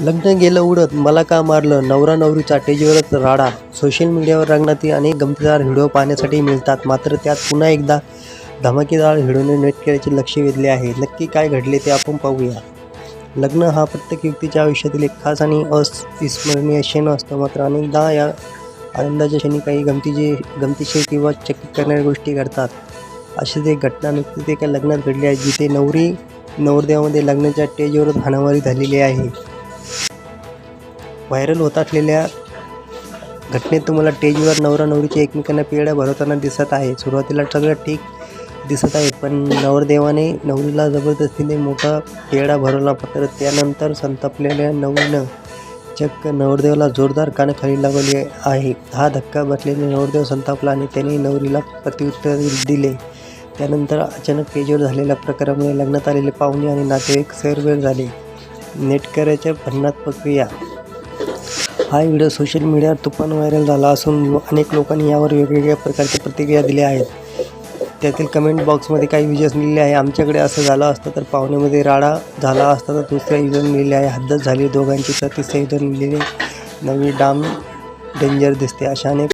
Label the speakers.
Speaker 1: लग्न गेलं उडत मला का मारलं? नवरा नवरीचा टेजवरच राडा. सोशल मीडियावर रंगणाती अनेक गमतीदार व्हिडिओ पाहण्यासाठी मिळतात. मात्र त्यात पुन्हा एकदा धमाकेदार व्हिडिओने नेटकऱ्याचे लक्ष वेधले आहे. नक्की काय घडले ते आपण पाहूया. लग्न हा प्रत्येक व्यक्तीच्या आयुष्यातील एक खास आणि अविस्मरणीय क्षण असतो. मात्र अनेकदा या आनंदाच्या क्षणी काही गमतीचे गमतीशीर किंवा चकित करणाऱ्या गोष्टी घडतात. अशीच एक घटना नुकतीच एका लग्नात घडली आहे जिथे नवरी नवरदेवामध्ये लग्नाच्या टेजवरच हाणामारी झालेली आहे. व्हायरल होत असलेल्या घटनेत तुम्हाला स्टेजवर नवरा नवरीचे एकमेकांना पेड्या भरवताना दिसत आहे. सुरुवातीला सगळं ठीक दिसत आहे पण नवरदेवाने नवरीला जबरदस्तीने मोठा पेढा भरवला. मात्र त्यानंतर संतापलेल्या नवरीनं चक्क नवरदेवाला जोरदार कानाखाली लागवली आहे. हा धक्का बसलेले नवरदेव संतापला आणि त्याने नवरीला प्रत्युत्तर दिले. त्यानंतर अचानक स्टेजवर झालेल्या प्रकारामुळे लग्नात आलेले पाहुणे आणि नातेवाईक सैरवेर झाले. नेटकऱ्याच्या भन्नात प्रक्रिया हा व्हिडिओ सोशल मीडियावर तुफान व्हायरल झाला असून अनेक लोकांनी यावर वेगवेगळ्या प्रकारच्या प्रतिक्रिया दिल्या आहेत. त्यातील कमेंट बॉक्समध्ये काही युजर्स लिहिले आहे. आमच्याकडे असं झालं असतं तर पाहुण्यामध्ये राडा झाला असता तर दुसऱ्या युजर लिहिले आहे. हद्दत झाली. दोघांची तर तिसऱ्या युजर लिहिलेले नवी डाम डेंजर दिसते. अशा अनेक